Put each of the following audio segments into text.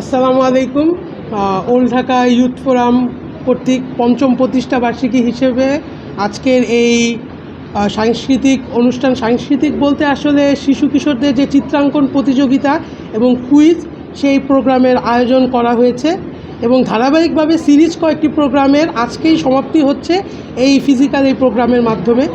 আসসালামু আলাইকুম। Old Dhaka youth forum কর্তৃক পঞ্চম প্রতিষ্ঠা বার্ষিকী হিসেবে আজকের এই সাংস্কৃতিক অনুষ্ঠান, সাংস্কৃতিক বলতে আসলে শিশু কিশোরদের যে চিত্রাঙ্কন প্রতিযোগিতা এবং কুইজ, সেই প্রোগ্রামের আয়োজন করা হয়েছে এবং ধারাবাহিকভাবে সিরিজ কয়েকটি প্রোগ্রামের আজকেই সমাপ্তি হচ্ছে এই ফিজিক্যাল এই প্রোগ্রামের মাধ্যমে।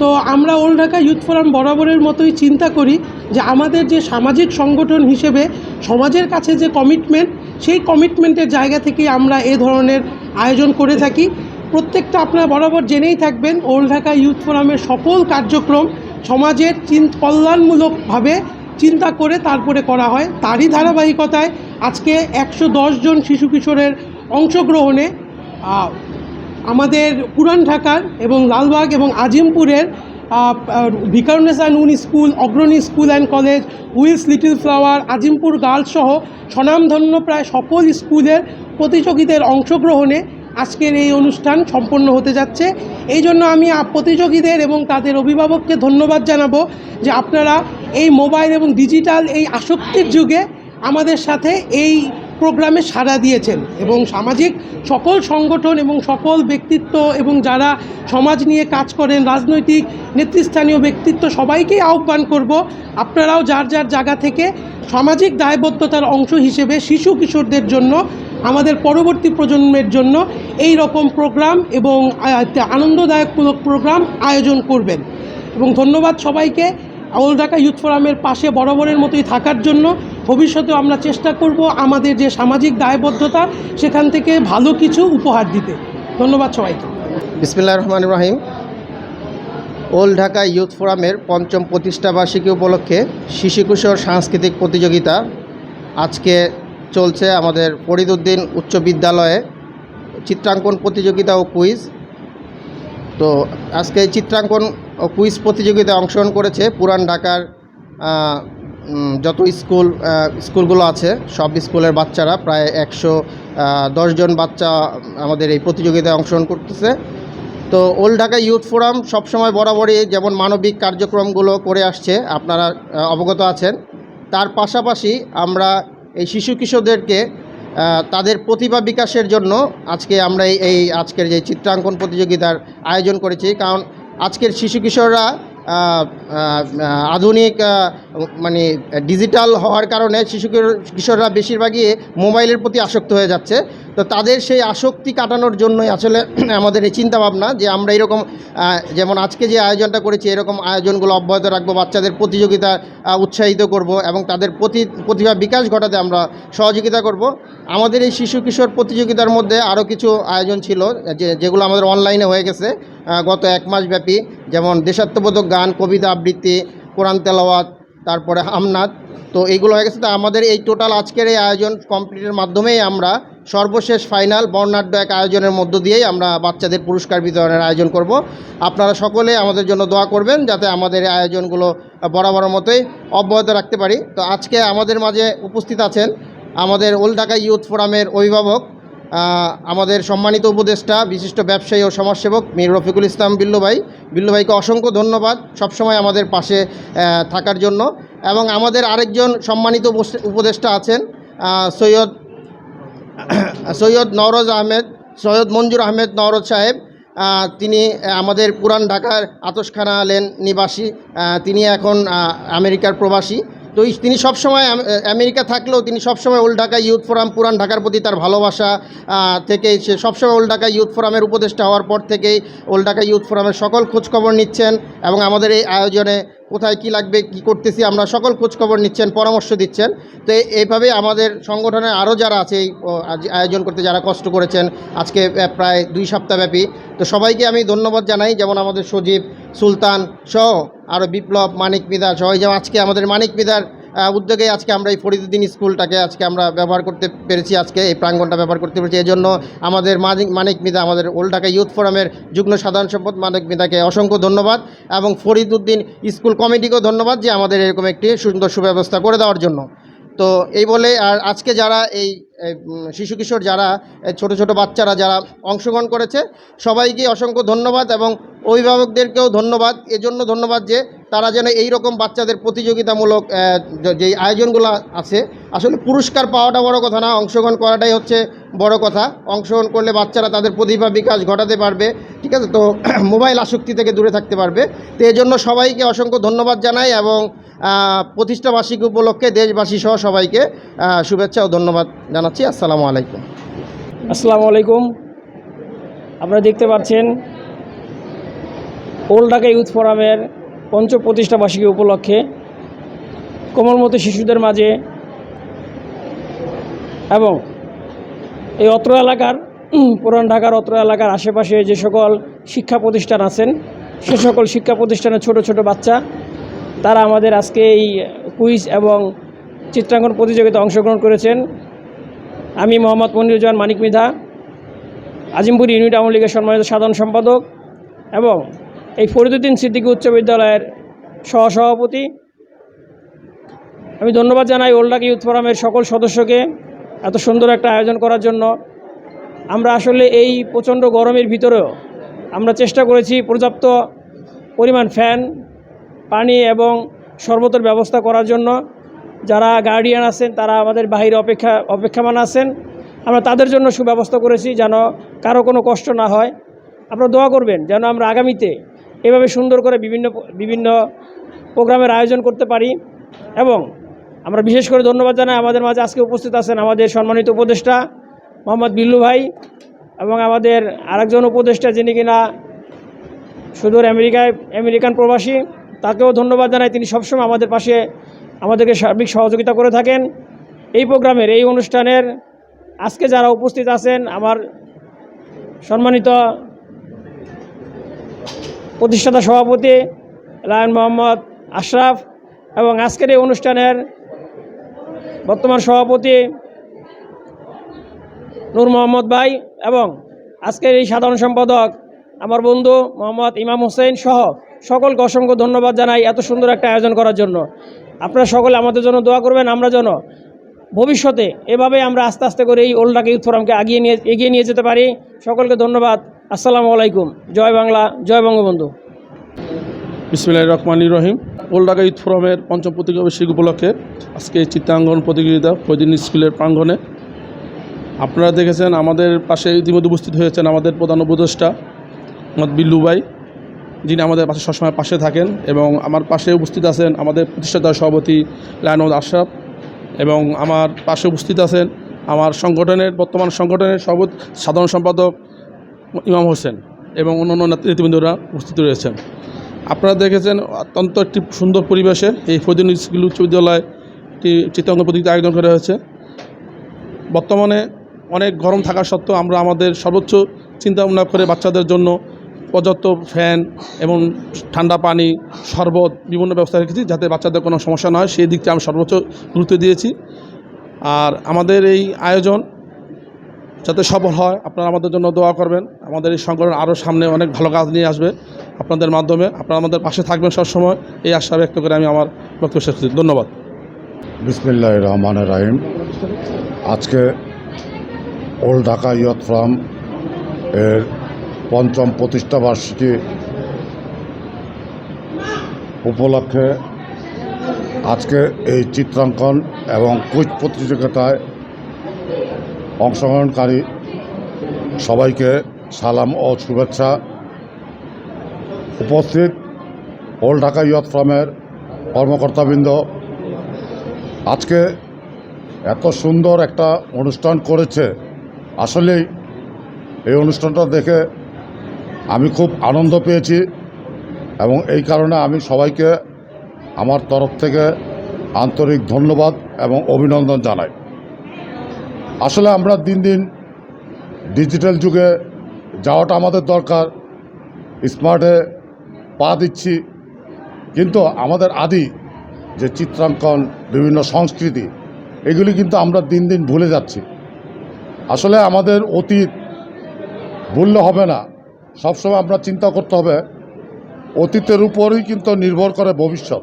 তো আমরা ওল্ড ঢাকা ইউথ ফোরাম বরাবরের মতোই চিন্তা করি যে আমাদের যে সামাজিক সংগঠন হিসেবে সমাজের কাছে যে কমিটমেন্ট সেই কমিটমেন্টের জায়গা থেকেই আমরা এ ধরনের আয়োজন করে থাকি। প্রত্যেকটা আপনারা বরাবর জেনেই থাকবেন, ওল্ড ঢাকা ইউথ ফোরামের সকল কার্যক্রম সমাজের চিন, কল্যাণমূলকভাবে চিন্তা করে তারপরে করা হয়। তারই ধারাবাহিকতায় আজকে একশো জন শিশু কিশোরের অংশগ্রহণে আমাদের পুরান ঢাকার এবং লালবাগ এবং আজিমপুরের Viqarunnisa Noon school, Agrani school and college, Wills Little Flower, Azimpur girls সহ স্বনামধন্য প্রায় সকল স্কুলের প্রতিযোগীদের অংশগ্রহণে আজকের এই অনুষ্ঠান সম্পন্ন হতে যাচ্ছে। এই জন্য আমি প্রতিযোগীদের এবং তাদের অভিভাবককে ধন্যবাদ জানাব যে আপনারা এই মোবাইল এবং ডিজিটাল এই আসক্তির যুগে আমাদের সাথে এই প্রোগ্রামে সাড়া দিয়েছেন এবং সামাজিক সকল সংগঠন এবং সকল ব্যক্তিত্ব এবং যারা সমাজ নিয়ে কাজ করেন, রাজনৈতিক নেতৃস্থানীয় ব্যক্তিত্ব, সবাইকেই আহ্বান করব আপনারাও যার যার জায়গা থেকে সামাজিক দায়বদ্ধতার অংশ হিসেবে শিশু কিশোরদের জন্য, আমাদের পরবর্তী প্রজন্মের জন্য এই রকম প্রোগ্রাম এবং আনন্দদায়কমূলক প্রোগ্রাম আয়োজন করবেন। এবং ধন্যবাদ সবাইকে। ওল্ড ঢাকা ইউথ ফোরামের পাশে বরাবরের মতোই থাকার জন্য ভবিষ্যতেও আমরা চেষ্টা করব আমাদের যে সামাজিক দায়বদ্ধতা, সেখান থেকে ভালো কিছু উপহার দিতে। ধন্যবাদ সবাইকে। বিসমিল্লা রহমান রহিম। ওল্ড ঢাকা ইউথ ফোরামের পঞ্চম প্রতিষ্ঠা বার্ষিকী উপলক্ষে শিশু কিশোর সাংস্কৃতিক প্রতিযোগিতা আজকে চলছে আমাদের ফরিদুদ্দিন উচ্চ বিদ্যালয়ে চিত্রাঙ্কন প্রতিযোগিতা ও কুইজ। তো আজকে চিত্রাঙ্কন ও কুইজ প্রতিযোগিতায় অংশগ্রহণ করেছে পুরান ঢাকার যত স্কুল স্কুলগুলো আছে, সব স্কুলের বাচ্চারা, প্রায় একশো জন বাচ্চা আমাদের এই প্রতিযোগিতায় অংশগ্রহণ করতেছে। তো ওল্ড ঢাকা ইউথ ফোরাম সবসময় বরাবরই যেমন মানবিক কার্যক্রমগুলো করে আসছে, আপনারা অবগত আছেন। তার পাশাপাশি আমরা এই শিশু কিশোরদেরকে তাদের প্রতিভা বিকাশের জন্য আজকে আমরা এই আজকের যে চিত্রাঙ্কন প্রতিযোগিতার আয়োজন করেছি। কারণ আজকের শিশু কিশোররা আধুনিক মানে ডিজিটাল হওয়ার কারণে শিশু কিশোর- কিশোররা বেশিরভাগই মোবাইলের প্রতি আসক্ত হয়ে যাচ্ছে। তো তাদের সেই আসক্তি কাটানোর জন্যই আসলে আমাদের এই চিন্তাভাবনা যে আমরা এরকম যেমন আজকে যে আয়োজনটা করেছি, এরকম আয়োজনগুলো অব্যাহত রাখব, বাচ্চাদের প্রতিযোগিতা উৎসাহিত করব এবং তাদের প্রতি, প্রতিভা বিকাশ ঘটাতে আমরা সহযোগিতা করব। আমাদের এই শিশু কিশোর প্রতিযোগিতার মধ্যে আরও কিছু আয়োজন ছিল, যে, যেগুলো আমাদের অনলাইনে হয়ে গেছে গত এক মাস ব্যাপী যেমন দেশাত্মবোধক গান, কবিতা আবৃত্তি, কোরআন তেলাওয়াত তারপরে হামনাথ তো এইগুলো হয়ে গেছে। তো আমাদের এই টোটাল আজকের এই আয়োজন কমপ্লিটের মাধ্যমেই আমরা সর্বশেষ ফাইনাল বর্ণাঢ্য এক আয়োজনের মধ্য দিয়েই আমরা বাচ্চাদের পুরস্কার বিতরণের আয়োজন করব। আপনারা সকলে আমাদের জন্য দোয়া করবেন যাতে আমাদের এই আয়োজনগুলো বরাবর মতোই অব্যাহত রাখতে পারি। তো আজকে আমাদের মাঝে উপস্থিত আছেন আমাদের ওল্ড ঢাকা ইউথ ফোরামের অভিভাবক আমাদের সম্মানিত উপদেষ্টা, বিশিষ্ট ব্যবসায়ী ও সমাজসেবক মীর রফিকুল ইসলাম বিল্লু ভাই। বিল্লু ভাইকে অসংখ্য ধন্যবাদ সবসময় আমাদের পাশে থাকার জন্য। এবং আমাদের আরেকজন সম্মানিত উপদেষ্টা আছেন সৈয়দ সৈয়দ নওরোজ আহমেদ, সৈয়দ মঞ্জুর আহমেদ নওরোজ সাহেব। তিনি আমাদের পুরান ঢাকার আতসখানা লেন নিবাসী। তিনি এখন আমেরিকার প্রবাসী। তো তিনি সবসময় সময় আমেরিকা থাকলেও তিনি সবসময় ওল্ড ঢাকা ইউথ ফোরাম, পুরান ঢাকার প্রতি তার ভালোবাসা থেকে সে সবসময় ওল্ড ঢাকা ইউথ ফোরামের উপদেষ্টা হওয়ার পর থেকেই ওল্ড ঢাকা ইউথ ফোরামের সকল খোঁজখবর নিচ্ছেন এবং আমাদের এই আয়োজনে কোথায় কি লাগবে, কি করতেছি, আমরা সকল খোঁজখবর নিচ্ছেন, পরামর্শ দিচ্ছেন। তো এই- এইভাবে আমাদের সংগঠনে আরও যারা আছে এই আয়োজন করতে যারা কষ্ট করেছেন, আজকে প্রায় দুই সপ্তাহব্যাপী। তো সবাইকে আমি ধন্যবাদ জানাই, যেমন আমাদের সজীব, সুলতান সহ আরও বিপ্লব, মানিক মিদা সহ যেমন আজকে আমাদের মানিক মিদার উদ্যোগে আজকে আমরা এই ফরিদুদ্দিন স্কুলটাকে আজকে আমরা ব্যবহার করতে পেরেছি, আজকে এই প্রাঙ্গণটা ব্যবহার করতে পেরেছি। এই জন্য আমাদের মানিক মিদা, আমাদের ওল্ড ঢাকা ইউথ ফোরামের যুগ্ম সাধারণ সম্পদ মানিক মিদাকে অসংখ্য ধন্যবাদ এবং ফরিদুদ্দিন স্কুল কমিটিকেও ধন্যবাদ যে আমাদের এরকম একটি সুন্দর সুব্যবস্থা করে দেওয়ার জন্য। তো এই বলে আর আজকে যারা এই শিশু কিশোর যারা ছোট ছোট বাচ্চারা যারা অংশগ্রহণ করেছে, সবাইকে অসংখ্য ধন্যবাদ এবং অভিভাবকদেরকেও ধন্যবাদ। এজন্য ধন্যবাদ যে তারা যেন এই রকম বাচ্চাদের প্রতিযোগিতামূলক যে- আয়োজনগুলো আছে, আসলে পুরস্কার পাওয়াটা বড় কথা না, অংশগ্রহণ করাটাই হচ্ছে বড় কথা। অংশগ্রহণ করলে বাচ্চারা তাদের প্রতিভা বিকাশ ঘটাতে পারবে, ঠিক আছে? তো মোবাইল আসক্তি থেকে দূরে থাকতে পারবে। তো এই জন্য সবাইকে অসংখ্য ধন্যবাদ জানাই এবং প্রতিষ্ঠাবার্ষিকী উপলক্ষে দেশবাসী সহ সবাইকে শুভেচ্ছা ও ধন্যবাদ জানাচ্ছি। আসসালামু আলাইকুম। আসসালামু আলাইকুম। আপনারা দেখতে পাচ্ছেন, ওল্ড ঢাকা ইউথ ফোরামের পঞ্চ প্রতিষ্ঠা বার্ষিকী উপলক্ষে কোমলমতি শিশুদের মাঝে এবং এই অত্র এলাকার পুরান ঢাকার অত্র এলাকার আশেপাশে যে সকল শিক্ষা প্রতিষ্ঠান আছেন, সে সকল শিক্ষা প্রতিষ্ঠানের ছোট ছোট বাচ্চা, তারা আমাদের আজকে এই কুইজ এবং চিত্রাঙ্কন প্রতিযোগিতায় অংশগ্রহণ করেছেন। আমি মোহাম্মদ মনিরুজ্জামান মানিক মিধা, আজিমপুর ইউনিট আওয়ামী লীগের সম্মানিত সাধারণ সম্পাদক এবং এই ফরিদুদ্দিন সিদ্দিকী উচ্চ বিদ্যালয়ের সহসভাপতি। আমি ধন্যবাদ জানাই ওল্ডাক ইউথ ফোরামের সকল সদস্যকে এত সুন্দর একটা আয়োজন করার জন্য। আমরা আসলে এই প্রচণ্ড গরমের ভিতরেও আমরা চেষ্টা করেছি পর্যাপ্ত পরিমাণ ফ্যান, পানি এবং শরবতের ব্যবস্থা করার জন্য। যারা গার্ডিয়ান আছেন, তারা আমাদের বাহিরে অপেক্ষা, অপেক্ষামান আছেন। আমরা তাদের জন্য সুব্যবস্থা করেছি যেন কারও কোনো কষ্ট না হয়। আপনারা দোয়া করবেন যেন আমরা আগামীতে এভাবে সুন্দর করে বিভিন্ন বিভিন্ন প্রোগ্রামের আয়োজন করতে পারি এবং আমরা বিশেষ করে ধন্যবাদ জানাই আমাদের মাঝে আজকে উপস্থিত আছেন আমাদের সম্মানিত উপদেষ্টা মোহাম্মদ বিল্লু ভাই এবং আমাদের আরেকজন উপদেষ্টা যিনি কিনা সুদূর আমেরিকায়, আমেরিকান প্রবাসী, তাকেও ধন্যবাদ জানাই। তিনি সবসময় আমাদের পাশে আমাদেরকে সার্বিক সহযোগিতা করে থাকেন। এই প্রোগ্রামের, এই অনুষ্ঠানের আজকে যারা উপস্থিত আছেন, আমার সম্মানিত প্রতিষ্ঠাতা সভাপতি লায়ন মোহাম্মদ আশরাফ এবং আজকের এই অনুষ্ঠানের বর্তমান সভাপতি নূর মোহাম্মদ ভাই এবং আজকের এই সাধারণ সম্পাদক আমার বন্ধু মোহাম্মদ ইমাম হোসেন সহ সকলকে অসংখ্য ধন্যবাদ জানাই এত সুন্দর একটা আয়োজন করার জন্য। আপনারা সকলে আমাদের জন্য দোয়া করবেন, আমরা যেন ভবিষ্যতে এভাবে আমরা আস্তে আস্তে করে এই ওল্ড ঢাকা ইউথ ফোরামকে আগিয়ে নিয়ে এগিয়ে নিয়ে যেতে পারি। সকলকে ধন্যবাদ। আসসালামু আলাইকুম। জয় বাংলা, জয় বঙ্গবন্ধু। বিসমিল্লাহ রহমানি রহিম। ওল্ড ঢাকা ইউথ ফোরামের পঞ্চম প্রতিযোগিক উপলক্ষে আজকে এই চিত্রাঙ্কন প্রতিযোগিতা ফৈদিন স্কুলের প্রাঙ্গণে। আপনারা দেখেছেন, আমাদের পাশে ইতিমধ্যে উপস্থিত হয়েছেন আমাদের প্রধান উপদেষ্টা মোহাম্মদ বিল্লু ভাই। যিনি আমাদের পাশে সবসময় পাশে থাকেন এবং আমার পাশে উপস্থিত আছেন আমাদের প্রতিষ্ঠাতা সভাপতি লায়নদ আশরাফ এবং আমার পাশে উপস্থিত আছেন আমার সংগঠনের, বর্তমান সংগঠনের সর্ব সাধারণ সম্পাদক ইমাম হোসেন এবং অন্যান্য নেতৃবৃন্দরা উপস্থিত রয়েছেন। আপনারা দেখেছেন অত্যন্ত একটি সুন্দর পরিবেশে এই ফদিন স্কুল উচ্চ বিদ্যালয় একটি চিত্রাঙ্কন প্রতিযোগিতা আয়োজন করা হয়েছে। বর্তমানে অনেক গরম থাকা সত্ত্বেও আমরা আমাদের সর্বোচ্চ চিন্তা ভাবনা করে বাচ্চাদের জন্য পর্যাপ্ত ফ্যান এবং ঠান্ডা পানি, শরবত বিভিন্ন ব্যবস্থা রেখেছি যাতে বাচ্চাদের কোনো সমস্যা না হয়। সেই দিকটা আমি সর্বোচ্চ গুরুত্ব দিয়েছি। আর আমাদের এই আয়োজন যাতে সফল হয়, আপনারা আমাদের জন্য দোয়া করবেন। আমাদের এই সংগঠন আরও সামনে অনেক ভালো কাজ নিয়ে আসবে আপনাদের মাধ্যমে। আপনারা আমাদের পাশে থাকবেন সবসময়। এই আশা ব্যক্ত করে আমি আমার বক্তব্য শেষ করছি। ধন্যবাদ। বিসমিল্লাহ রহমান রাহিম। আজকে ওল্ড ঢাকা ইয়ত ফ্রাম এর পঞ্চম প্রতিষ্ঠা বার্ষিকী উপলক্ষে আজকে এই চিত্রাঙ্কন এবং কুইজ প্রতিযোগিতায় অংশগ্রহণকারী সবাইকে সালাম ও শুভেচ্ছা। উপস্থিত ওল্ড ঢাকা ইয়ত ফ্রামের কর্মকর্তাবৃন্দ, আজকে এত সুন্দর একটা অনুষ্ঠান করেছে। আসলেই এই অনুষ্ঠানটা দেখে আমি খুব আনন্দ পেয়েছি এবং এই কারণে আমি সবাইকে আমার তরফ থেকে আন্তরিক ধন্যবাদ এবং অভিনন্দন জানাই। আসলে আমরা দিন দিন ডিজিটাল যুগে যাওয়াটা আমাদের দরকার, স্মার্টে পা দিচ্ছি। কিন্তু আমাদের আদি যে চিত্রাঙ্কন, বিভিন্ন সংস্কৃতি, এগুলি কিন্তু আমরা দিন দিন ভুলে যাচ্ছি। আসলে আমাদের অতীত ভুললে হবে না। সবসময় আমরা চিন্তা করতে হবে, অতীতের উপরই কিন্তু নির্ভর করে ভবিষ্যৎ।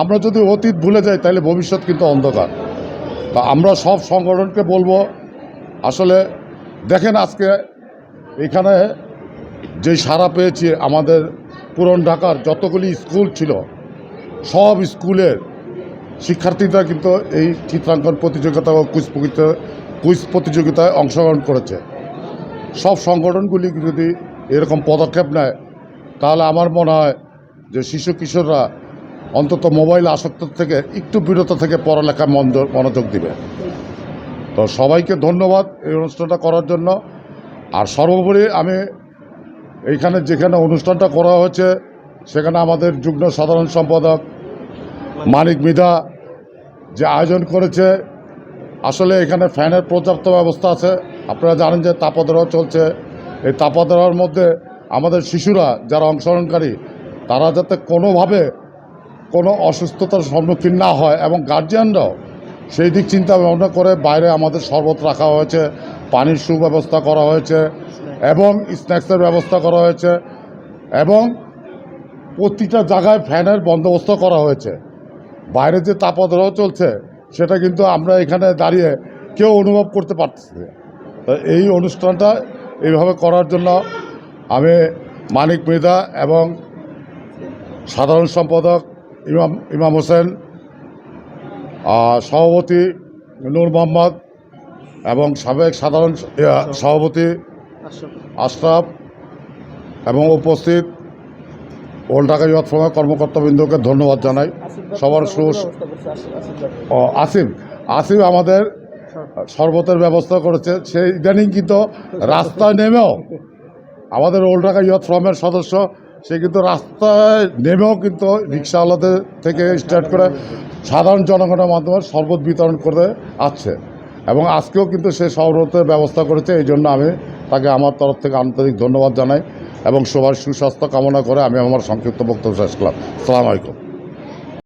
আমরা যদি অতীত ভুলে যাই, তাহলে ভবিষ্যৎ কিন্তু অন্ধকার। তা আমরা সব সংগঠনকে বলব, আসলে দেখেন আজকে এখানে যেই সাড়া পেয়েছি আমাদের পুরন ঢাকার যতগুলি স্কুল ছিল, সব স্কুলের শিক্ষার্থীরা কিন্তু এই চিত্রাঙ্কন প্রতিযোগিতা ও কুইজ কুইজ প্রতিযোগিতায় অংশগ্রহণ করেছে। সব সংগঠনগুলি যদি এরকম পদক্ষেপ নেয়, তাহলে আমার মনে হয় যে শিশু কিশোররা অন্তত মোবাইল আসক্ত থেকে একটু বিরত থেকে পড়ালেখায় মন- মনোযোগ দিবে। তো সবাইকে ধন্যবাদ এই অনুষ্ঠানটা করার জন্য। আর সর্বোপরি আমি এইখানে যেখানে অনুষ্ঠানটা করা হয়েছে, সেখানে আমাদের যুগ্ম সাধারণ সম্পাদক মানিক মৃধা যে আয়োজন করেছে, আসলে এখানে ফ্যানের পর্যাপ্ত ব্যবস্থা আছে। আপনারা জানেন যে তাপদ্রহ চলছে। এই তাপদ্রহের মধ্যে আমাদের শিশুরা যারা অংশগ্রহণকারী, তারা যাতে কোনোভাবে কোনো অসুস্থতার সম্মুখীন না হয় এবং গার্জিয়ানরাও সেই দিক চিন্তা ভাবনা করে বাইরে আমাদের শরবত রাখা হয়েছে, পানির সুব্যবস্থা করা হয়েছে এবং স্ন্যাক্সের ব্যবস্থা করা হয়েছে এবং প্রতিটা জায়গায় ফ্যানের বন্দোবস্ত করা হয়েছে। বাইরে যে তাপদ্রহ চলছে, সেটা কিন্তু আমরা এখানে দাঁড়িয়ে কেউ অনুভব করতে পারতেছি তো এই অনুষ্ঠানটা এইভাবে করার জন্য আমি মানিক মৃধা এবং সাধারণ সম্পাদক ইমাম ইমাম হোসেন সভাপতি নূর মোহাম্মদ এবং সাবেক সাধারণ সভাপতি আশরাফ এবং উপস্থিত ওল্ড ঢাকা ইয়ত ফোরামের কর্মকর্তাবৃন্দকে ধন্যবাদ জানাই। সবার সু ও, আসিফ আসিফ আমাদের শরবতের ব্যবস্থা করেছে। সেই ইদানিং কিন্তু রাস্তায় নেমেও আমাদের ওল্ড ঢাকা ইয়ত ফ্রমের সদস্য সে কিন্তু রাস্তায় নেমেও কিন্তু রিক্সাওয়ালাদের থেকে স্টার্ট করে সাধারণ জনগণের মাধ্যমে শরবত বিতরণ করে আসছে। এবং আজকেও কিন্তু সে শরবতের ব্যবস্থা করেছে, এই জন্য আমি তাকে আমার তরফ থেকে আন্তরিক ধন্যবাদ জানাই এবং সবার সুস্বাস্থ্য কামনা করে আমি আমার সংক্ষিপ্ত বক্তব্য শেষ করলাম। সালাম আলাইকুম।